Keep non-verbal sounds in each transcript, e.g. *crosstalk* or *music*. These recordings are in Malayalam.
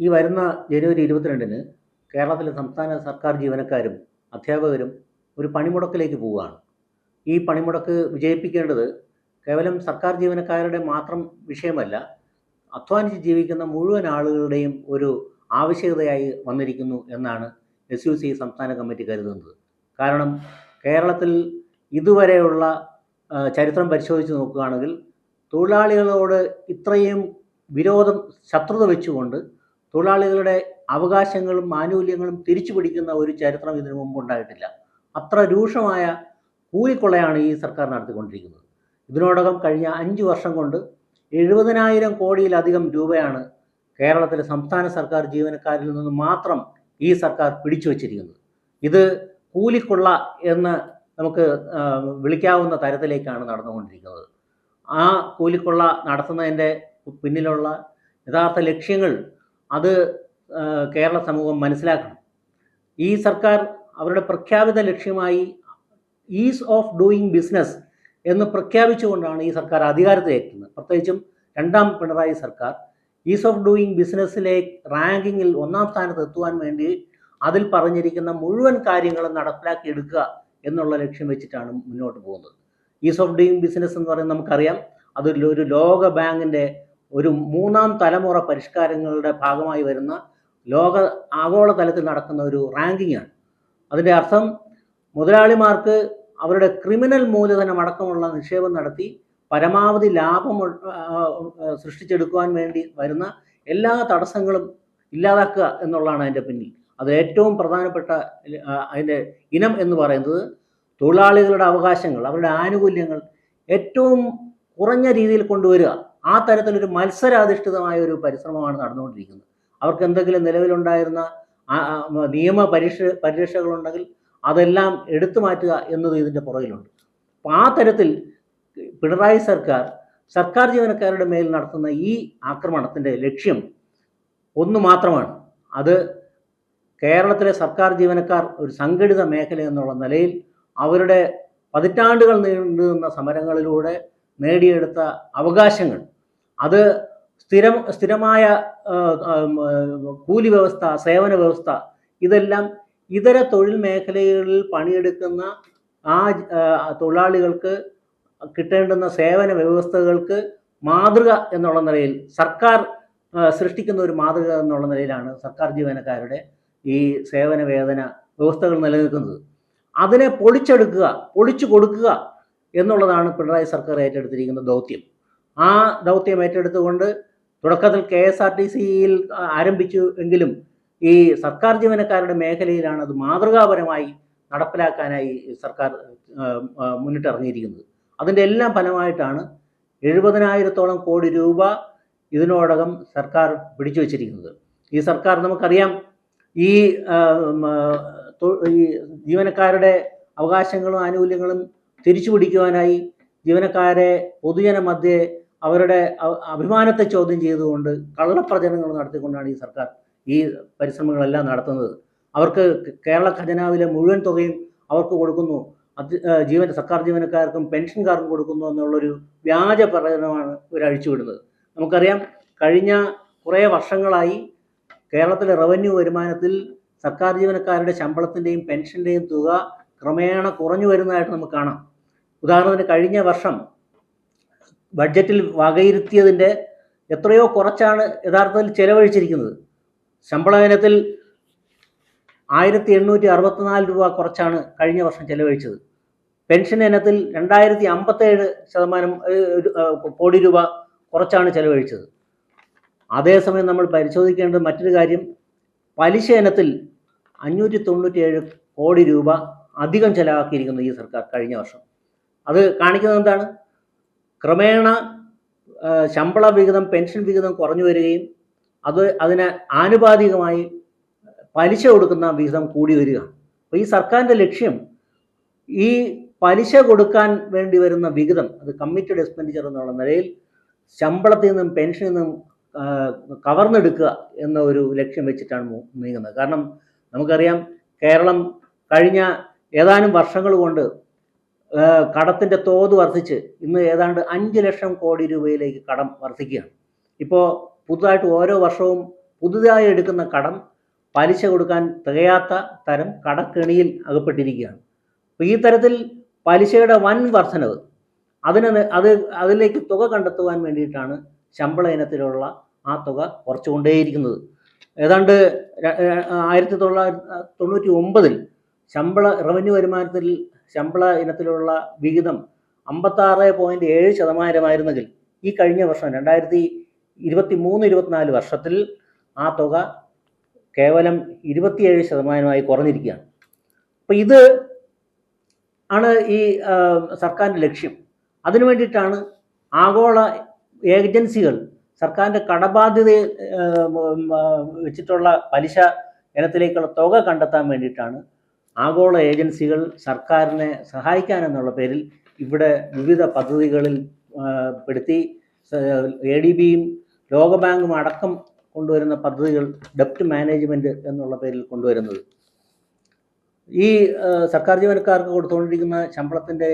ഈ വരുന്ന ജനുവരി ഇരുപത്തിരണ്ടിന് കേരളത്തിലെ സംസ്ഥാന സർക്കാർ ജീവനക്കാരും അധ്യാപകരും ഒരു പണിമുടക്കിലേക്ക് പോവുകയാണ്. ഈ പണിമുടക്ക് വിജയിപ്പിക്കേണ്ടത് കേവലം സർക്കാർ ജീവനക്കാരുടെ മാത്രം വിഷയമല്ല അധ്വാനിച്ച് ജീവിക്കുന്ന മുഴുവൻ ആളുകളുടെയും ഒരു ആവശ്യകതയായി വന്നിരിക്കുന്നു എന്നാണ് എസ് യു സി സംസ്ഥാന കമ്മിറ്റി കരുതുന്നത്. കാരണം കേരളത്തിൽ ഇതുവരെയുള്ള ചരിത്രം പരിശോധിച്ച് നോക്കുകയാണെങ്കിൽ തൊഴിലാളികളോട് ഇത്രയും വിരോധം ശത്രുത വെച്ചുകൊണ്ട് തൊഴിലാളികളുടെ അവകാശങ്ങളും ആനുകൂല്യങ്ങളും തിരിച്ചു പിടിക്കുന്ന ഒരു ചരിത്രം ഇതിനു മുമ്പ് ഉണ്ടായിട്ടില്ല. അത്ര രൂക്ഷമായ കൂലിക്കൊള്ളയാണ് ഈ സർക്കാർ നടത്തിക്കൊണ്ടിരിക്കുന്നത്. ഇതിനോടകം കഴിഞ്ഞ അഞ്ച് വർഷം കൊണ്ട് എഴുപതിനായിരം കോടിയിലധികം രൂപയാണ് കേരളത്തിലെ സംസ്ഥാന സർക്കാർ ജീവനക്കാരിൽ നിന്ന് മാത്രം ഈ സർക്കാർ പിടിച്ചു വച്ചിരിക്കുന്നത്. ഇത് കൂലിക്കൊള്ള എന്ന് നമുക്ക് വിളിക്കാവുന്ന തരത്തിലേക്കാണ് നടന്നുകൊണ്ടിരിക്കുന്നത്. ആ കൂലിക്കൊള്ള നടത്തുന്നതിന്റെ പിന്നിലുള്ള യഥാർത്ഥ ലക്ഷ്യങ്ങൾ അത് കേരള സമൂഹം മനസ്സിലാക്കണം. ഈ സർക്കാർ അവരുടെ പ്രഖ്യാപിത ലക്ഷ്യമായി ഈസ് ഓഫ് ഡൂയിങ് ബിസിനസ് എന്ന് പ്രഖ്യാപിച്ചുകൊണ്ടാണ് ഈ സർക്കാർ അധികാരത്തിലേക്കുന്നത് പ്രത്യേകിച്ചും രണ്ടാം പിണറായി സർക്കാർ ഈസ് ഓഫ് ഡൂയിങ് ബിസിനസ്സിലെ റാങ്കിങ്ങിൽ ഒന്നാം സ്ഥാനത്ത് എത്തുവാൻ വേണ്ടി അതിൽ പറഞ്ഞിരിക്കുന്ന മുഴുവൻ കാര്യങ്ങളും നടപ്പിലാക്കിയെടുക്കുക എന്നുള്ള ലക്ഷ്യം വെച്ചിട്ടാണ് മുന്നോട്ട് പോകുന്നത്. ഈസ് ഓഫ് ഡൂയിങ് ബിസിനസ് എന്ന് പറയുന്നത് നമുക്കറിയാം. അതൊരു ഒരു ലോക ബാങ്കിന്റെ ഒരു മൂന്നാം തലമുറ പരിഷ്കാരങ്ങളുടെ ഭാഗമായി വരുന്ന ലോക ആഗോള തലത്തിൽ നടക്കുന്ന ഒരു റാങ്കിങ് ആണ് അതിന്റെ അർത്ഥം മുതലാളിമാർക്ക് അവരുടെ ക്രിമിനൽ മൂലധനം അടക്കമുള്ള നിക്ഷേപം നടത്തി പരമാവധി ലാഭം സൃഷ്ടിച്ചെടുക്കുവാൻ വേണ്ടി വരുന്ന എല്ലാ തടസ്സങ്ങളും ഇല്ലാതാക്കുക എന്നുള്ളതാണ് അതിന്റെ പിന്നിൽ. അത് ഏറ്റവും പ്രധാനപ്പെട്ട അതിന്റെ ഇനം എന്ന് പറയുന്നത് തൊഴിലാളികളുടെ അവകാശങ്ങൾ അവരുടെ ആനുകൂല്യങ്ങൾ ഏറ്റവും കുറഞ്ഞ രീതിയിൽ കൊണ്ടുവരിക. ആ തരത്തിലൊരു മത്സരാധിഷ്ഠിതമായ ഒരു പരിശ്രമമാണ് നടന്നുകൊണ്ടിരിക്കുന്നത്. അവർക്ക് എന്തെങ്കിലും നിലവിലുണ്ടായിരുന്ന നിയമ പരീക്ഷ പരിരക്ഷകളുണ്ടെങ്കിൽ അതെല്ലാം എടുത്തു മാറ്റുക എന്നത് ഇതിന്റെ പുറകിലുണ്ട്. അപ്പോൾ ആ തരത്തിൽ പിണറായി സർക്കാർ സർക്കാർ ജീവനക്കാരുടെ മേൽ നടത്തുന്ന ഈ ആക്രമണത്തിന്റെ ലക്ഷ്യം ഒന്ന് മാത്രമാണ്. അത് കേരളത്തിലെ സർക്കാർ ജീവനക്കാർ ഒരു സംഘടിത മേഖല എന്നുള്ള നിലയിൽ അവരുടെ പതിറ്റാണ്ടുകൾ നീണ്ടുന്ന സമരങ്ങളിലൂടെ നേടിയെടുത്ത അവകാശങ്ങൾ അത് സ്ഥിരം സ്ഥിരമായ കൂലി വ്യവസ്ഥ സേവന വ്യവസ്ഥ ഇതെല്ലാം ഇതര തൊഴിൽ മേഖലകളിൽ പണിയെടുക്കുന്ന ആ, തൊഴിലാളികൾക്ക് കിട്ടേണ്ടുന്ന സേവന വ്യവസ്ഥകൾക്ക് മാതൃക എന്നുള്ള നിലയിൽ സർക്കാർ സൃഷ്ടിക്കുന്ന ഒരു മാതൃക എന്നുള്ള നിലയിലാണ് സർക്കാർ ജീവനക്കാരുടെ ഈ സേവന വേതന വ്യവസ്ഥകൾ നിലനിൽക്കുന്നത്. അതിനെ പൊളിച്ചെടുക്കുക പൊളിച്ചു കൊടുക്കുക എന്നുള്ളതാണ് പിണറായി സർക്കാർ ഏറ്റെടുത്തിരിക്കുന്ന ദൗത്യം. ആ ദൗത്യം ഏറ്റെടുത്തുകൊണ്ട് തുടക്കത്തിൽ കെ എസ് ആർ ടി സിയിൽ ആരംഭിച്ചു എങ്കിലും ഈ സർക്കാർ ജീവനക്കാരുടെ മേഖലയിലാണ് അത് മാതൃകാപരമായി നടപ്പിലാക്കാനായി സർക്കാർ മുന്നിട്ടിറങ്ങിയിരിക്കുന്നത്. അതിന്റെ എല്ലാം ഫലമായിട്ടാണ് എഴുപതിനായിരത്തോളം കോടി രൂപ ഇതിനോടകം സർക്കാർ പിടിച്ചു വച്ചിരിക്കുന്നത്. ഈ സർക്കാർ നമുക്കറിയാം ഈ ജീവനക്കാരുടെ അവകാശങ്ങളും ആനുകൂല്യങ്ങളും തിരിച്ചു പിടിക്കുവാനായി ജീവനക്കാരെ പൊതുജന മധ്യേ അവരുടെ അഭിമാനത്തെ ചോദ്യം ചെയ്തുകൊണ്ട് കള്ളപ്രചരണങ്ങൾ നടത്തിക്കൊണ്ടാണ് ഈ സർക്കാർ ഈ പരിശ്രമങ്ങളെല്ലാം നടത്തുന്നത്. അവർക്ക് കേരള ഖജനാവിലെ മുഴുവൻ തുകയും അവർക്ക് കൊടുക്കുന്നു. ജീവൻ സർക്കാർ ജീവനക്കാർക്കും പെൻഷൻകാർക്കും കൊടുക്കുന്നു എന്നുള്ളൊരു വ്യാജ പ്രചരണമാണ് ഇവർ അഴിച്ചുവിടുന്നത്. നമുക്കറിയാം കഴിഞ്ഞ കുറേ വർഷങ്ങളായി കേരളത്തിലെ റവന്യൂ വരുമാനത്തിൽ സർക്കാർ ജീവനക്കാരുടെ ശമ്പളത്തിന്റെയും പെൻഷന്റെയും തുക ക്രമേണ കുറഞ്ഞു വരുന്നതായിട്ട് നമുക്ക് കാണാം. ഉദാഹരണത്തിന് കഴിഞ്ഞ വർഷം ബഡ്ജറ്റിൽ വകയിരുത്തിയതിന്റെ എത്രയോ കുറച്ചാണ് യഥാർത്ഥത്തിൽ ചെലവഴിച്ചിരിക്കുന്നത്. ശമ്പള ഇനത്തിൽ ആയിരത്തി എണ്ണൂറ്റി അറുപത്തിനാല് രൂപ കുറച്ചാണ് കഴിഞ്ഞ വർഷം ചെലവഴിച്ചത്. പെൻഷൻ ഇനത്തിൽ രണ്ടായിരത്തി അമ്പത്തേഴ് ശതമാനം കോടി രൂപ കുറച്ചാണ് ചെലവഴിച്ചത്. അതേസമയം നമ്മൾ പരിശോധിക്കേണ്ടത് മറ്റൊരു കാര്യം പലിശ ഇനത്തിൽ അഞ്ഞൂറ്റി തൊണ്ണൂറ്റിയേഴ് കോടി രൂപ അധികം ചെലവാക്കിയിരിക്കുന്നു ഈ സർക്കാർ കഴിഞ്ഞ വർഷം. അത് കാണിക്കുന്നത് എന്താണ്? ക്രമേണ ശമ്പള വിഹിതം പെൻഷൻ വിഹിതം കുറഞ്ഞു വരികയും അത് അതിന് ആനുപാതികമായി പലിശ കൊടുക്കുന്ന വിഹിതം കൂടി വരിക അപ്പോൾ ഈ സർക്കാരിന്റെ ലക്ഷ്യം ഈ പലിശ കൊടുക്കാൻ വേണ്ടി വരുന്ന വിഹിതം അത് കമ്മിറ്റഡ് എക്സ്പെൻഡിച്ചർ എന്നുള്ള നിലയിൽ ശമ്പളത്തിൽ നിന്നും പെൻഷനിൽ നിന്നും കവർന്നെടുക്കുക എന്ന ഒരു ലക്ഷ്യം വെച്ചിട്ടാണ് നീങ്ങുന്നത്. കാരണം നമുക്കറിയാം കേരളം കഴിഞ്ഞ ഏതാനും വർഷങ്ങൾ കൊണ്ട് കടത്തിന്റെ തോത് വർദ്ധിച്ച് ഇന്ന് ഏതാണ്ട് അഞ്ച് ലക്ഷം കോടി രൂപയിലേക്ക് കടം വർദ്ധിക്കുകയാണ്. ഇപ്പോൾ പുതുതായിട്ട് ഓരോ വർഷവും പുതുതായി എടുക്കുന്ന കടം പലിശ കൊടുക്കാൻ തികയാത്ത തരം കടക്കെണിയിൽ അകപ്പെട്ടിരിക്കുകയാണ്. അപ്പോൾ ഈ തരത്തിൽ പലിശയുടെ വൻ വർധനവ് അതിന് അത് അതിലേക്ക് തുക കണ്ടെത്തുവാൻ വേണ്ടിയിട്ടാണ് ശമ്പള ഇനത്തിലുള്ള ആ തുക കുറച്ചുകൊണ്ടേയിരിക്കുന്നത്. ഏതാണ്ട് ആയിരത്തി തൊള്ളായിരത്തി തൊണ്ണൂറ്റി ഒമ്പതിൽ ശമ്പള റവന്യൂ വരുമാനത്തിൽ ശമ്പള ഇനത്തിലുള്ള വിഹിതം അമ്പത്താറ് പോയിന്റ് ഏഴ് ശതമാനമായിരുന്നെങ്കിൽ ഈ കഴിഞ്ഞ വർഷം രണ്ടായിരത്തി ഇരുപത്തി മൂന്ന് ഇരുപത്തിനാല് വർഷത്തിൽ ആ തുക കേവലം ഇരുപത്തിയേഴ് ശതമാനമായി കുറഞ്ഞിരിക്കുകയാണ്. അപ്പോൾ ഇത് ആണ് ഈ സർക്കാരിന്റെ ലക്ഷ്യം. അതിനു വേണ്ടിയിട്ടാണ് ആഗോള ഏജൻസികൾ സർക്കാരിന്റെ കടബാധ്യത വെച്ചിട്ടുള്ള പലിശ ഇനത്തിലേക്കുള്ള തുക കണ്ടെത്താൻ വേണ്ടിയിട്ടാണ് ആഗോള ഏജൻസികൾ സർക്കാരിനെ സഹായിക്കാനെന്നുള്ള പേരിൽ ഇവിടെ വിവിധ പദ്ധതികളിൽ പെടുത്തി എ ഡി ബിയും ലോകബാങ്കും അടക്കം കൊണ്ടുവരുന്ന പദ്ധതികൾ ഡെപ്റ്റ് മാനേജ്മെന്റ് എന്നുള്ള പേരിൽ കൊണ്ടുവരുന്നത്. ഈ സർക്കാർ ജീവനക്കാർക്ക് കൊടുത്തുകൊണ്ടിരിക്കുന്ന ശമ്പളത്തിന്റെ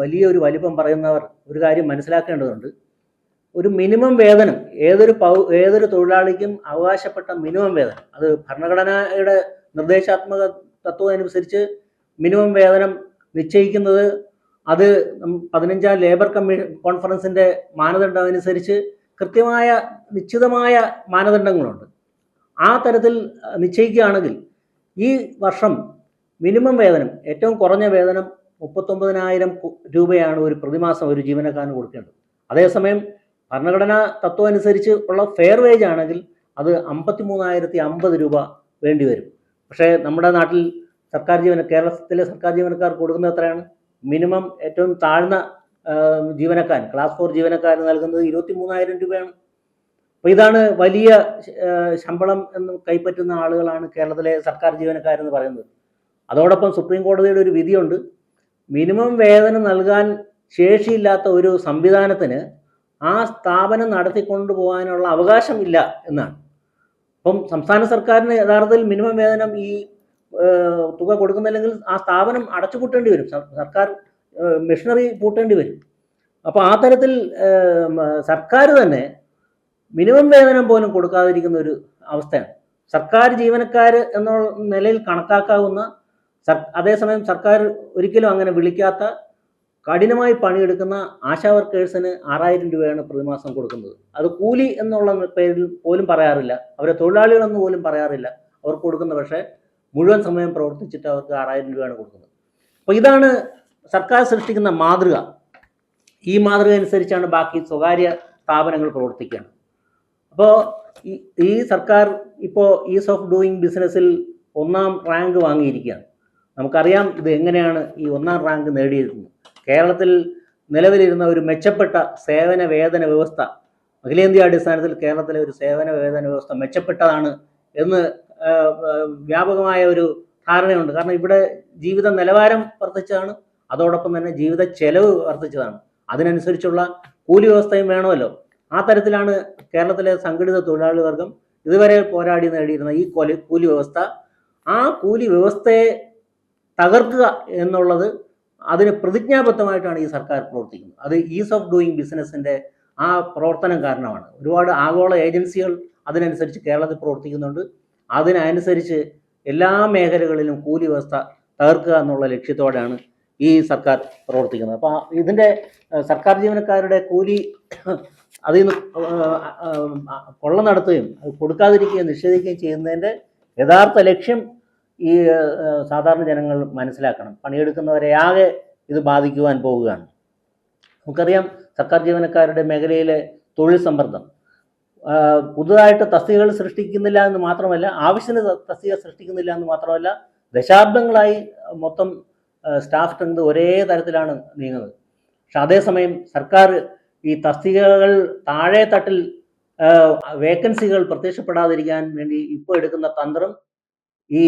വലിയൊരു വലിപ്പം പറയുന്നവർ ഒരു കാര്യം മനസ്സിലാക്കേണ്ടതുണ്ട്. ഒരു മിനിമം വേതനം ഏതൊരു പൗ ഏതൊരു തൊഴിലാളിക്കും അവകാശപ്പെട്ട മിനിമം വേതനം അത് ഭരണഘടനയുടെ നിർദ്ദേശാത്മക തത്വം അനുസരിച്ച് മിനിമം വേതനം നിശ്ചയിക്കുന്നത് അത് പതിനഞ്ചാം ലേബർ കമ്മീ കോൺഫറൻസിന്റെ മാനദണ്ഡം അനുസരിച്ച് കൃത്യമായ നിശ്ചിതമായ മാനദണ്ഡങ്ങളുണ്ട്. ആ തരത്തിൽ നിശ്ചയിക്കുകയാണെങ്കിൽ ഈ വർഷം മിനിമം വേതനം ഏറ്റവും കുറഞ്ഞ വേതനം മുപ്പത്തൊമ്പതിനായിരം രൂപയാണ് ഒരു പ്രതിമാസം ഒരു ജീവനക്കാരന് കൊടുക്കേണ്ടത്. അതേസമയം ഭരണഘടനാ തത്വം അനുസരിച്ച് ഉള്ള ഫെയർ വേജ് ആണെങ്കിൽ അത് അമ്പത്തി മൂന്നായിരത്തി അമ്പത് രൂപ വേണ്ടി വരും. പക്ഷേ നമ്മുടെ നാട്ടിൽ സർക്കാർ ജീവന കേരളത്തിലെ സർക്കാർ ജീവനക്കാർ കൊടുക്കുന്നത് എത്രയാണ്? മിനിമം ഏറ്റവും താഴ്ന്ന ജീവനക്കാരൻ ക്ലാസ് ഫോർ ജീവനക്കാരന് നൽകുന്നത് ഇരുപത്തി മൂന്നായിരം രൂപയാണ്. അപ്പോൾ ഇതാണ് വലിയ ശമ്പളം എന്ന് കൈപ്പറ്റുന്ന ആളുകളാണ് കേരളത്തിലെ സർക്കാർ ജീവനക്കാരെന്ന് പറയുന്നത്. അതോടൊപ്പം സുപ്രീം കോടതിയുടെ ഒരു വിധിയുണ്ട്. മിനിമം വേതനം നൽകാൻ ശേഷിയില്ലാത്ത ഒരു സംവിധാനത്തിന് ആ സ്ഥാപനം നടത്തിക്കൊണ്ടു പോകാനുള്ള അവകാശമില്ല എന്നാണ്. അപ്പം സംസ്ഥാന സർക്കാരിന് യഥാർത്ഥത്തിൽ മിനിമം വേതനം ഈ തുക കൊടുക്കുന്നില്ലെങ്കിൽ ആ സ്ഥാപനം അടച്ചുപൂട്ടേണ്ടി വരും. സർ- സർക്കാർ മെഷീനറി പൂട്ടേണ്ടി വരും. അപ്പോൾ ആ തരത്തിൽ സർക്കാർ തന്നെ മിനിമം വേതനം പോലും കൊടുക്കാതിരിക്കുന്ന ഒരു അവസ്ഥയാണ്. സർക്കാർ ജീവനക്കാർ എന്നുള്ള നിലയിൽ കണക്കാക്കാവുന്ന സർ അതേസമയം സർക്കാർ ഒരിക്കലും അങ്ങനെ വിളിക്കാത്ത കഠിനമായി പണിയെടുക്കുന്ന ആശാ വർക്കേഴ്സിന് ആറായിരം രൂപയാണ് പ്രതിമാസം കൊടുക്കുന്നത്. അത് കൂലി എന്നുള്ള പേരിൽ പോലും പറയാറില്ല. അവരെ തൊഴിലാളികളെന്ന് പോലും പറയാറില്ല. അവർക്ക് കൊടുക്കുന്ന പക്ഷേ മുഴുവൻ സമയം പ്രവർത്തിച്ചിട്ട് അവർക്ക് ആറായിരം രൂപയാണ് കൊടുക്കുന്നത്. അപ്പോൾ ഇതാണ് സർക്കാർ സൃഷ്ടിക്കുന്ന മാതൃക. ഈ മാതൃക അനുസരിച്ചാണ് ബാക്കി സ്വകാര്യ സ്ഥാപനങ്ങൾ പ്രവർത്തിക്കുകയാണ്. അപ്പോൾ ഈ സർക്കാർ ഇപ്പോൾ ഈസ് ഓഫ് ഡൂയിങ് ബിസിനസ്സിൽ ഒന്നാം റാങ്ക് വാങ്ങിയിരിക്കുകയാണ്. നമുക്കറിയാം ഇത് എങ്ങനെയാണ് ഈ ഒന്നാം റാങ്ക് നേടിയിരുന്നത് കേരളത്തിൽ നിലവിലിരുന്ന ഒരു മെച്ചപ്പെട്ട സേവന വേതന വ്യവസ്ഥ അഖിലേന്ത്യാ അടിസ്ഥാനത്തിൽ കേരളത്തിലെ ഒരു സേവന വേതന വ്യവസ്ഥ മെച്ചപ്പെട്ടതാണ് എന്ന് വ്യാപകമായ ഒരു ധാരണയുണ്ട്. കാരണം ഇവിടെ ജീവിത നിലവാരം വർദ്ധിച്ചതാണ് അതോടൊപ്പം തന്നെ ജീവിത ചെലവ് വർദ്ധിച്ചതാണ്. അതിനനുസരിച്ചുള്ള കൂലി വ്യവസ്ഥയും വേണമല്ലോ. ആ തരത്തിലാണ് കേരളത്തിലെ സംഘടിത തൊഴിലാളി വർഗം ഇതുവരെ പോരാടി നേടിയിരുന്ന ഈ കൊലി കൂലി വ്യവസ്ഥ. ആ കൂലി വ്യവസ്ഥയെ തകർക്കുക എന്നുള്ളത് അതിന് പ്രതിജ്ഞാബദ്ധമായിട്ടാണ് ഈ സർക്കാർ പ്രവർത്തിക്കുന്നത്. അത് ഈസ് ഓഫ് ഡൂയിങ് ബിസിനസ്സിന്റെ ആ പ്രവർത്തനം കാരണമാണ്. ഒരുപാട് ആഗോള ഏജൻസികൾ അതിനനുസരിച്ച് കേരളത്തിൽ പ്രവർത്തിക്കുന്നുണ്ട്. അതിനനുസരിച്ച് എല്ലാ മേഖലകളിലും കൂലി വ്യവസ്ഥ തകർക്കുക എന്നുള്ള ലക്ഷ്യത്തോടെയാണ് ഈ സർക്കാർ പ്രവർത്തിക്കുന്നത്. അപ്പോൾ ഇതിന്റെ സർക്കാർ ജീവനക്കാരുടെ കൂലി *clears throat* അതിൽ നിന്ന് കൊള്ള നടത്തുകയും കൊടുക്കാതിരിക്കുകയും നിഷേധിക്കുകയും ചെയ്യുന്നതിന്റെ യഥാർത്ഥ ലക്ഷ്യം ഈ സാധാരണ ജനങ്ങൾ മനസ്സിലാക്കണം. പണിയെടുക്കുന്നവരെ ആകെ ഇത് ബാധിക്കുവാൻ പോവുകയാണ്. നമുക്കറിയാം സർക്കാർ ജീവനക്കാരുടെ മേഖലയിലെ തൊഴിൽ സമ്മർദ്ദം. പുതുതായിട്ട് തസ്തികകൾ സൃഷ്ടിക്കുന്നില്ല എന്ന് മാത്രമല്ല ആവശ്യത്തിന് തസ്തിക സൃഷ്ടിക്കുന്നില്ല എന്ന് മാത്രമല്ല ദശാബ്ദങ്ങളായി മൊത്തം സ്റ്റാഫ് സ്ട്രെങ്ത് ഒരേ തരത്തിലാണ് നീങ്ങുന്നത്. പക്ഷെ അതേസമയം സർക്കാർ ഈ തസ്തികകൾ താഴെ തട്ടിൽ വേക്കൻസികൾ പ്രത്യക്ഷപ്പെടാതിരിക്കാൻ വേണ്ടി ഇപ്പോൾ എടുക്കുന്ന തന്ത്രം ഈ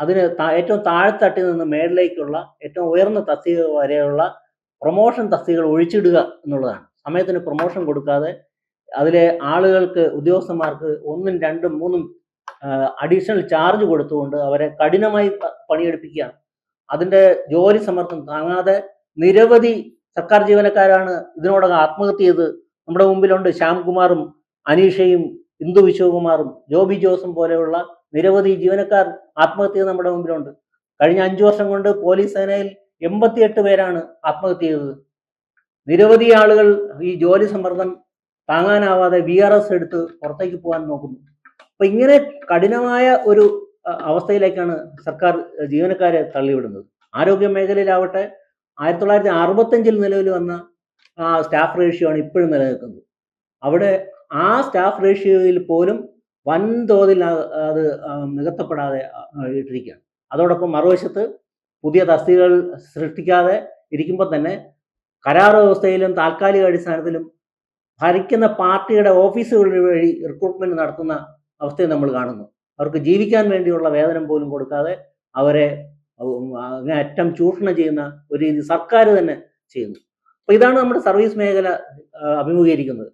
അതിന് ഏറ്റവും താഴെത്തട്ടിൽ നിന്ന് മേളിലേക്കുള്ള ഏറ്റവും ഉയർന്ന തസ്തിക വരെയുള്ള പ്രൊമോഷൻ തസ്തികകൾ ഒഴിച്ചിടുക എന്നുള്ളതാണ്. സമയത്തിന് പ്രൊമോഷൻ കൊടുക്കാതെ അതിലെ ആളുകൾക്ക് ഉദ്യോഗസ്ഥന്മാർക്ക് ഒന്നും രണ്ടും മൂന്നും അഡീഷണൽ ചാർജ് കൊടുത്തുകൊണ്ട് അവരെ കഠിനമായി പണിയെടുപ്പിക്കുക പണിയെടുപ്പിക്കുകയാണ്. അതിന്റെ ജോലി സമ്മർദ്ദം താങ്ങാതെ നിരവധി സർക്കാർ ജീവനക്കാരാണ് ഇതിനോടകം ആത്മഹത്യ ചെയ്ത് നമ്മുടെ മുമ്പിലുണ്ട്. ശ്യാംകുമാറും അനീഷയും ഇന്ദു വിശ്വകുമാറും ജോബി ജോസും പോലെയുള്ള നിരവധി ജീവനക്കാർ ആത്മഹത്യ നമ്മുടെ മുമ്പിലുണ്ട്. കഴിഞ്ഞ അഞ്ചു വർഷം കൊണ്ട് പോലീസ് സേനയിൽ എൺപത്തിയെട്ട് പേരാണ് ആത്മഹത്യ ചെയ്തത്. നിരവധി ആളുകൾ ഈ ജോലി സമ്മർദ്ദം താങ്ങാനാവാതെ വി ആർ എസ് എടുത്ത് പുറത്തേക്ക് പോകാൻ നോക്കുന്നു. അപ്പൊ ഇങ്ങനെ കഠിനമായ ഒരു അവസ്ഥയിലേക്കാണ് സർക്കാർ ജീവനക്കാരെ തള്ളിവിടുന്നത്. ആരോഗ്യ മേഖലയിലാവട്ടെ ആയിരത്തി തൊള്ളായിരത്തി അറുപത്തഞ്ചിൽ നിലവിൽ വന്ന സ്റ്റാഫ് റേഷ്യോ ആണ് ഇപ്പോഴും നിലനിൽക്കുന്നത്. അവിടെ ആ സ്റ്റാഫ് റേഷ്യോയിൽ പോലും വൻതോതിൽ അത് നികത്തപ്പെടാതെ ഇട്ടിരിക്കുകയാണ്. അതോടൊപ്പം മറുവശത്ത് പുതിയ തസ്തികകൾ സൃഷ്ടിക്കാതെ ഇരിക്കുമ്പോൾ തന്നെ കരാർ വ്യവസ്ഥയിലും താൽക്കാലിക അടിസ്ഥാനത്തിലും ഭരിക്കുന്ന പാർട്ടിയുടെ ഓഫീസുകൾ വഴി റിക്രൂട്ട്മെന്റ് നടത്തുന്ന അവസ്ഥയെ നമ്മൾ കാണുന്നു. അവർക്ക് ജീവിക്കാൻ വേണ്ടിയുള്ള വേതനം പോലും കൊടുക്കാതെ അവരെ അറ്റം ചൂഷണം ചെയ്യുന്ന ഒരു രീതി സർക്കാർ തന്നെ ചെയ്യുന്നു. അപ്പൊ ഇതാണ് നമ്മുടെ സർവീസ് മേഖല അഭിമുഖീകരിക്കുന്നത്.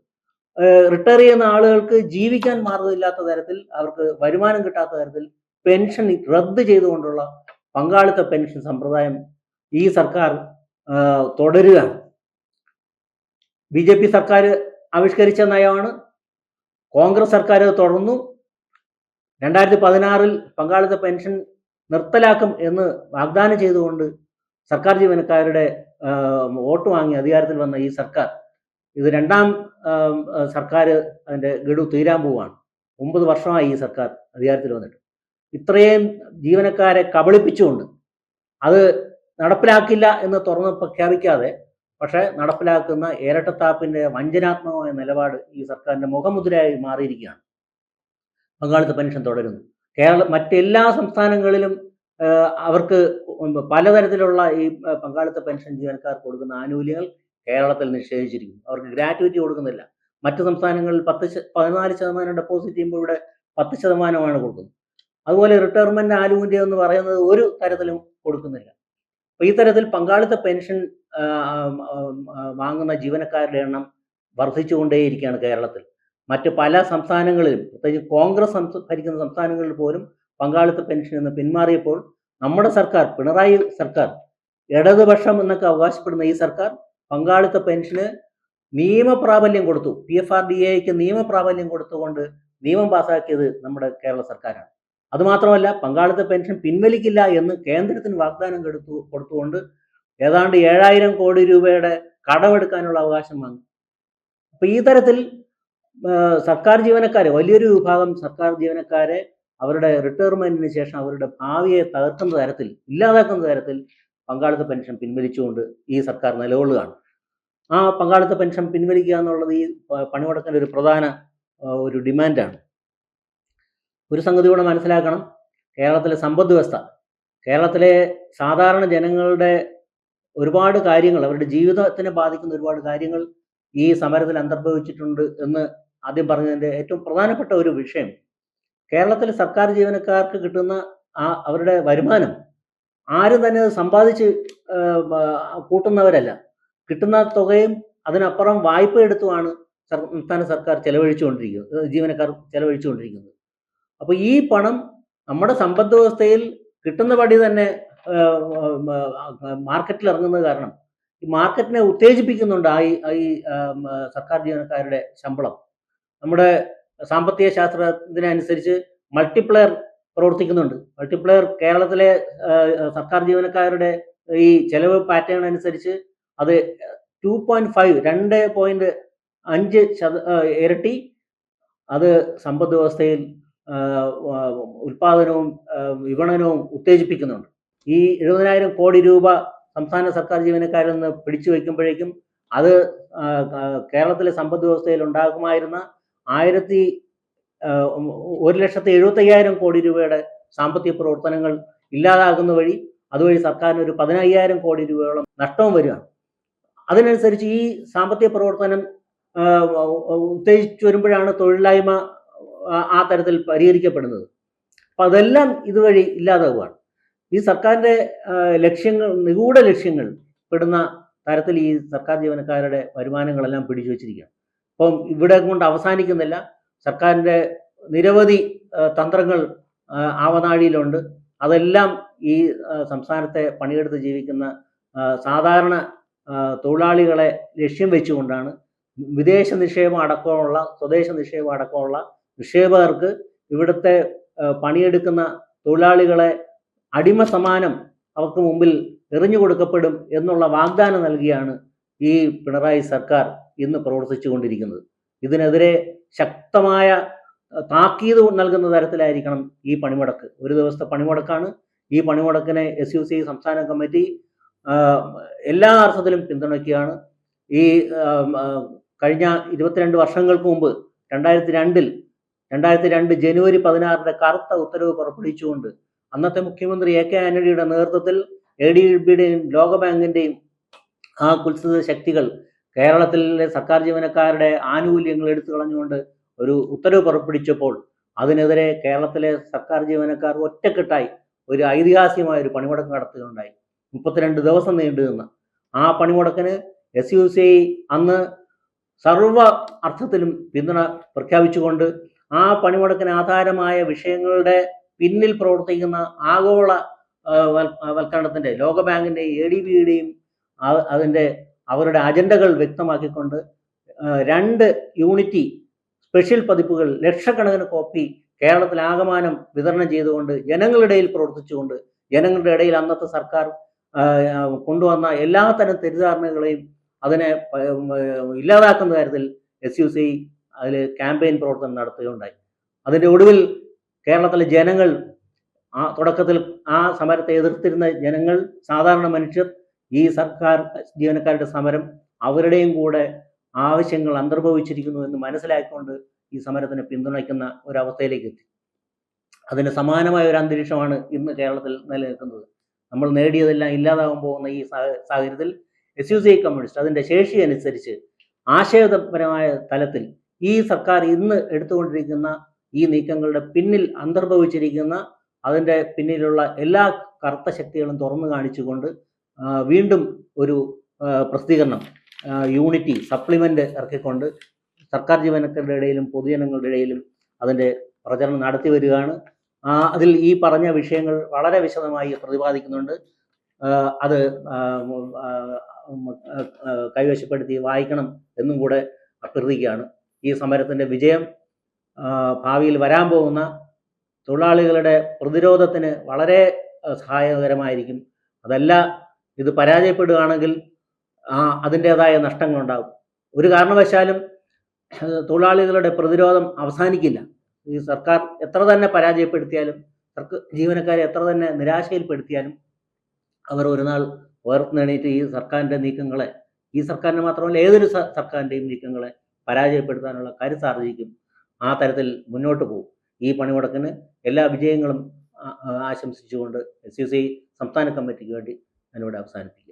റിട്ടയർ ചെയ്യുന്ന ആളുകൾക്ക് ജീവിക്കാൻ മാർഗമില്ലാത്ത തരത്തിൽ അവർക്ക് വരുമാനം കിട്ടാത്ത തരത്തിൽ പെൻഷൻ റദ്ദ് ചെയ്തുകൊണ്ടുള്ള പങ്കാളിത്ത പെൻഷൻ സമ്പ്രദായം ഈ സർക്കാർ തുടരുക ബി ജെ പി സർക്കാർ ആവിഷ്കരിച്ച നയമാണ്. കോൺഗ്രസ് സർക്കാർ അത് തുടർന്നു. രണ്ടായിരത്തി പതിനാറിൽ പങ്കാളിത്ത പെൻഷൻ നിർത്തലാക്കും എന്ന് വാഗ്ദാനം ചെയ്തുകൊണ്ട് സർക്കാർ ജീവനക്കാരുടെ വോട്ട് വാങ്ങി അധികാരത്തിൽ വന്ന ഈ സർക്കാർ ഇത് രണ്ടാം സർക്കാർ അതിന്റെ ഗഡു തീരാൻ പോവുകയാണ് ഒമ്പത് വർഷമായി ഈ സർക്കാർ അധികാരത്തിൽ വന്നിട്ട്. ഇത്രയും ജീവനക്കാരെ കബളിപ്പിച്ചുകൊണ്ട് അത് നടപ്പിലാക്കില്ല എന്ന് തുറന്ന് പ്രഖ്യാപിക്കാതെ പക്ഷേ നടപ്പിലാക്കുന്ന ഇരട്ടത്താപ്പിന്റെ വഞ്ചനാത്മകമായ നിലപാട് ഈ സർക്കാരിന്റെ മുഖമുദ്രയായി മാറിയിരിക്കുകയാണ്. പങ്കാളിത്ത പെൻഷൻ തുടരുന്നു. കേരള മറ്റെല്ലാ സംസ്ഥാനങ്ങളിലും അവർക്ക് പലതരത്തിലുള്ള ഈ പങ്കാളിത്ത പെൻഷൻ ജീവനക്കാർ കൊടുക്കുന്ന ആനുകൂല്യങ്ങൾ കേരളത്തിൽ നിഷേധിച്ചിരിക്കുന്നു. അവർക്ക് ഗ്രാറ്റുവിറ്റി കൊടുക്കുന്നില്ല. മറ്റ് സംസ്ഥാനങ്ങളിൽ പത്ത് പതിനാല് ശതമാനം ഡെപ്പോസിറ്റ് ചെയ്യുമ്പോൾ ഇവിടെ പത്ത് ശതമാനമാണ് കൊടുക്കുന്നത്. അതുപോലെ റിട്ടയർമെന്റ് ആനുകൂല്യം എന്ന് പറയുന്നത് ഒരു തരത്തിലും കൊടുക്കുന്നില്ല. അപ്പോൾ ഈ തരത്തിൽ പങ്കാളിത്ത പെൻഷൻ വാങ്ങുന്ന ജീവനക്കാരുടെ എണ്ണം വർദ്ധിച്ചുകൊണ്ടേയിരിക്കുകയാണ് കേരളത്തിൽ. മറ്റ് പല സംസ്ഥാനങ്ങളിലും പ്രത്യേകിച്ച് കോൺഗ്രസ് ഭരിക്കുന്ന സംസ്ഥാനങ്ങളിൽ പോലും പങ്കാളിത്ത പെൻഷൻ എന്ന് പിന്മാറിയപ്പോൾ നമ്മുടെ സർക്കാർ പിണറായി സർക്കാർ ഇടതുപക്ഷം എന്നൊക്കെ അവകാശപ്പെടുന്ന ഈ സർക്കാർ പങ്കാളിത്ത പെൻഷന് നിയമപ്രാബല്യം കൊടുത്തു. പി എഫ് ആർ ഡി എക്ക് നിയമപ്രാബല്യം കൊടുത്തുകൊണ്ട് നിയമം പാസാക്കിയത് നമ്മുടെ കേരള സർക്കാരാണ്. അതുമാത്രമല്ല പങ്കാളിത്ത പെൻഷൻ പിൻവലിക്കില്ല എന്ന് കേന്ദ്രത്തിന് വാഗ്ദാനം കൊടുത്തു കൊടുത്തുകൊണ്ട് ഏതാണ്ട് ഏഴായിരം കോടി രൂപയുടെ കടമെടുക്കാനുള്ള അവകാശം വാങ്ങി. അപ്പൊ ഈ തരത്തിൽ സർക്കാർ ജീവനക്കാരെ വലിയൊരു വിഭാഗം സർക്കാർ ജീവനക്കാരെ അവരുടെ റിട്ടയർമെന്റിന് ശേഷം അവരുടെ ഭാവിയെ തകർക്കുന്ന തരത്തിൽ ഇല്ലാതാക്കുന്ന തരത്തിൽ പങ്കാളിത്ത പെൻഷൻ പിൻവലിച്ചുകൊണ്ട് ഈ സർക്കാർ നിലകൊള്ളുകയാണ്. ആ പങ്കാളിത്ത പെൻഷൻ പിൻവലിക്കുക എന്നുള്ളത് ഈ പണിമുടക്കിന്റെ ഒരു പ്രധാന ഒരു ഡിമാൻഡാണ്. ഒരു സംഗതി കൂടെ മനസ്സിലാക്കണം. കേരളത്തിലെ സമ്പദ് വ്യവസ്ഥ കേരളത്തിലെ സാധാരണ ജനങ്ങളുടെ ഒരുപാട് കാര്യങ്ങൾ അവരുടെ ജീവിതത്തിനെ ബാധിക്കുന്ന ഒരുപാട് കാര്യങ്ങൾ ഈ സമരത്തിൽ അന്തർഭവിച്ചിട്ടുണ്ട് എന്ന് ആദ്യം പറഞ്ഞതിന്റെ ഏറ്റവും പ്രധാനപ്പെട്ട ഒരു വിഷയം. കേരളത്തിലെ സർക്കാർ ജീവനക്കാർക്ക് കിട്ടുന്ന ആ അവരുടെ വരുമാനം ആരും തന്നെ സമ്പാദിച്ച് കൂട്ടുന്നവരല്ല. കിട്ടുന്ന തുകയും അതിനപ്പുറം വായ്പ എടുത്തുമാണ് സംസ്ഥാന സർക്കാർ ചെലവഴിച്ചുകൊണ്ടിരിക്കുന്നത്. ജീവനക്കാർ ചെലവഴിച്ചുകൊണ്ടിരിക്കുന്നത്. അപ്പൊ ഈ പണം നമ്മുടെ സമ്പദ് വ്യവസ്ഥയിൽ കിട്ടുന്ന പടി തന്നെ മാർക്കറ്റിൽ ഇറങ്ങുന്നത് കാരണം ഈ മാർക്കറ്റിനെ ഉത്തേജിപ്പിക്കുന്നുണ്ട് ആ ഈ- സർക്കാർ ജീവനക്കാരുടെ ശമ്പളം. നമ്മുടെ സാമ്പത്തിക ശാസ്ത്രത്തിനനുസരിച്ച് മൾട്ടിപ്ലയർ പ്രവർത്തിക്കുന്നുണ്ട്. മൾട്ടിപ്ലയർ കേരളത്തിലെ സർക്കാർ ജീവനക്കാരുടെ ഈ ചെലവ് പാറ്റേൺ അനുസരിച്ച് അത് ടു പോയിന്റ് ഫൈവ് രണ്ട് പോയിന്റ് അഞ്ച് ശത ഇരട്ടി. അത് സമ്പദ് വ്യവസ്ഥയിൽ ഉൽപാദനവും വിപണനവും ഉത്തേജിപ്പിക്കുന്നുണ്ട്. ഈ എഴുപതിനായിരം കോടി രൂപ സംസ്ഥാന സർക്കാർ ജീവനക്കാരിൽ നിന്ന് പിടിച്ചു വയ്ക്കുമ്പോഴേക്കും അത് കേരളത്തിലെ സമ്പദ് വ്യവസ്ഥയിൽ ഉണ്ടാകുമായിരുന്ന ആയിരത്തി ഒരു ലക്ഷത്തി എഴുപത്തി അയ്യായിരം കോടി രൂപയുടെ സാമ്പത്തിക പ്രവർത്തനങ്ങൾ ഇല്ലാതാകുന്ന വഴി അതുവഴി സർക്കാരിന് ഒരു പതിനയ്യായിരം കോടി രൂപയോളം നഷ്ടവും വരികയാണ്. അതിനനുസരിച്ച് ഈ സാമ്പത്തിക പ്രവർത്തനം ഉത്തേജിച്ചു വരുമ്പോഴാണ് തൊഴിലില്ലായ്മ ആ, തരത്തിൽ പരിഹരിക്കപ്പെടുന്നത്. അപ്പൊ അതെല്ലാം ഇതുവഴി ഇല്ലാതാവുകയാണ്. ഈ സർക്കാരിന്റെ ലക്ഷ്യങ്ങൾ നിഗൂഢ ലക്ഷ്യങ്ങൾ പെടുന്ന തരത്തിൽ ഈ സർക്കാർ ജീവനക്കാരുടെ വരുമാനങ്ങളെല്ലാം പിടിച്ചു വച്ചിരിക്കുകയാണ്. അപ്പം ഇവിടെ കൊണ്ട് അവസാനിക്കുന്നില്ല. സർക്കാരിന്റെ നിരവധി തന്ത്രങ്ങൾ ആവനാഴിയിലുണ്ട്. അതെല്ലാം ഈ സംസ്ഥാനത്തെ പണിയെടുത്ത് ജീവിക്കുന്ന സാധാരണ തൊഴിലാളികളെ ലക്ഷ്യം വെച്ചുകൊണ്ടാണ് വിദേശ നിക്ഷേപം അടക്കമുള്ള സ്വദേശ നിക്ഷേപം അടക്കമുള്ള നിക്ഷേപകർക്ക് ഇവിടുത്തെ പണിയെടുക്കുന്ന തൊഴിലാളികളെ അടിമ സമാനം അവർക്ക് മുമ്പിൽ എറിഞ്ഞു കൊടുക്കപ്പെടും എന്നുള്ള വാഗ്ദാനം നൽകിയാണ് ഈ പിണറായി സർക്കാർ ഇന്ന് പ്രവർത്തിച്ചു കൊണ്ടിരിക്കുന്നത് ഇതിനെതിരെ ശക്തമായ താക്കീത് നൽകുന്ന തരത്തിലായിരിക്കണം ഈ പണിമുടക്ക്. ഒരു ദിവസത്തെ പണിമുടക്കാണ്. ഈ പണിമുടക്കിനെ എസ് യു സി സംസ്ഥാന കമ്മിറ്റി എല്ലാ അർത്ഥത്തിലും പിന്തുണയ്ക്കുകയാണ്. ഈ കഴിഞ്ഞ ഇരുപത്തിരണ്ട് വർഷങ്ങൾക്ക് മുമ്പ് രണ്ടായിരത്തി രണ്ടിൽ രണ്ടായിരത്തി രണ്ട് ജനുവരി പതിനാറിന്റെ കറുത്ത ഉത്തരവ് പുറപ്പെടുവിച്ചുകൊണ്ട് അന്നത്തെ മുഖ്യമന്ത്രി എ കെ ആന്റണിയുടെ നേതൃത്വത്തിൽ എ ഡി ബിയുടെയും ലോകബാങ്കിന്റെയും ആ കുത്സിത ശക്തികൾ കേരളത്തിലെ സർക്കാർ ജീവനക്കാരുടെ ആനുകൂല്യങ്ങൾ എടുത്തു കളഞ്ഞുകൊണ്ട് ഒരു ഉത്തരവ് പുറപ്പെടുവിച്ചപ്പോൾ അതിനെതിരെ കേരളത്തിലെ സർക്കാർ ജീവനക്കാർ ഒറ്റക്കെട്ടായി ഒരു ഐതിഹാസികമായ ഒരു പണിമുടക്കം നടത്തുകയുണ്ടായി. മുപ്പത്തിരണ്ട് ദിവസം നീണ്ടു നിന്ന് ആ പണിമുടക്കിന് എസ് യു സി അന്ന് സർവ അർത്ഥത്തിലും പിന്തുണ പ്രഖ്യാപിച്ചുകൊണ്ട് ആ പണിമുടക്കിന് ആധാരമായ വിഷയങ്ങളുടെ പിന്നിൽ പ്രവർത്തിക്കുന്ന ആഗോള വൽക്കരണത്തിന്റെ ലോകബാങ്കിന്റെയും എ ഡി ബിയുടെയും അതിന്റെ അവരുടെ അജണ്ടകൾ വ്യക്തമാക്കിക്കൊണ്ട് രണ്ട് യൂണിറ്റി സ്പെഷ്യൽ പതിപ്പുകൾ ലക്ഷക്കണക്കിന് കോപ്പി കേരളത്തിൽ ആകമാനം വിതരണം ചെയ്തുകൊണ്ട് ജനങ്ങളുടെ പ്രവർത്തിച്ചുകൊണ്ട് ജനങ്ങളുടെ ഇടയിൽ അന്നത്തെ സർക്കാർ കൊണ്ടുവന്ന എല്ലാ തരം തെറ്റിദ്ധാരണകളെയും അതിനെ ഇല്ലാതാക്കുന്ന കാര്യത്തിൽ എസ് യു സി അതിൽ ക്യാമ്പയിൻ പ്രവർത്തനം നടത്തുകയുണ്ടായി. അതിന്റെ ഒടുവിൽ കേരളത്തിലെ ജനങ്ങൾ ആ തുടക്കത്തിൽ ആ സമരത്തെ എതിർത്തിരുന്ന ജനങ്ങൾ സാധാരണ മനുഷ്യർ ഈ സർക്കാർ ജീവനക്കാരുടെ സമരം അവരുടെയും കൂടെ ആവശ്യങ്ങൾ അന്തർഭവിച്ചിരിക്കുന്നു എന്ന് മനസ്സിലാക്കിക്കൊണ്ട് ഈ സമരത്തിന് പിന്തുണയ്ക്കുന്ന ഒരവസ്ഥയിലേക്ക് എത്തി. അതിന് സമാനമായ ഒരു അന്തരീക്ഷമാണ് ഇന്ന് കേരളത്തിൽ നിലനിൽക്കുന്നത്. നമ്മൾ നേടിയതെല്ലാം ഇല്ലാതാകാൻ പോകുന്ന ഈ സാഹചര്യത്തിൽ S U C I communist അതിന്റെ ശേഷി അനുസരിച്ച് ആശയപരമായ തലത്തിൽ ഈ സർക്കാർ ഇന്ന് എടുത്തുകൊണ്ടിരിക്കുന്ന ഈ നീക്കങ്ങളുടെ പിന്നിൽ അന്തർഭവിച്ചിരിക്കുന്ന അതിന്റെ പിന്നിലുള്ള എല്ലാ കറുത്ത ശക്തികളും തുറന്നു കാണിച്ചുകൊണ്ട് വീണ്ടും ഒരു പ്രസിദ്ധീകരണം യൂണിറ്റി സപ്ലിമെന്റ് ഇറക്കിക്കൊണ്ട് സർക്കാർ ജീവനക്കാരുടെ ഇടയിലും പൊതുജനങ്ങളുടെ ഇടയിലും അതിന്റെ പ്രചരണം നടത്തി വരികയാണ്. അതിൽ ഈ പറഞ്ഞ വിഷയങ്ങൾ വളരെ വിശദമായി പ്രതിപാദിക്കുന്നുണ്ട്. അത് കൈവശപ്പെടുത്തി വായിക്കണം എന്നും കൂടെ അഭ്യർത്ഥിക്കുകയാണ്. ഈ സമരത്തിന്റെ വിജയം ഭാവിയിൽ വരാൻ പോകുന്ന തൊഴിലാളികളുടെ പ്രതിരോധത്തിന് വളരെ സഹായകരമായിരിക്കും. അതല്ല ഇത് പരാജയപ്പെടുകയാണെങ്കിൽ അതിന്റേതായ നഷ്ടങ്ങളുണ്ടാകും. ഒരു കാരണവശാലും തൊഴിലാളികളുടെ പ്രതിരോധം അവസാനിക്കില്ല. ഈ സർക്കാർ എത്ര തന്നെ പരാജയപ്പെടുത്തിയാലും സർക്കാർ ജീവനക്കാരെ എത്ര തന്നെ നിരാശയിൽപ്പെടുത്തിയാലും അവർ ഒരു നാൾ ഉയർന്നെണീറ്റ് ഈ സർക്കാരിന്റെ നീക്കങ്ങളെ ഈ സർക്കാരിന് മാത്രമല്ല ഏതൊരു സർക്കാരിന്റെയും നീക്കങ്ങളെ പരാജയപ്പെടുത്താനുള്ള കരുത്താർജിക്കും ആ തരത്തിൽ മുന്നോട്ട് പോകും ഈ പണിമുടക്കിന് എല്ലാ വിജയങ്ങളും ആശംസിച്ചുകൊണ്ട് എസ് യു സി സംസ്ഥാന കമ്മിറ്റിക്ക് വേണ്ടി ഞാനിവിടെ അവസാനിപ്പിക്കുക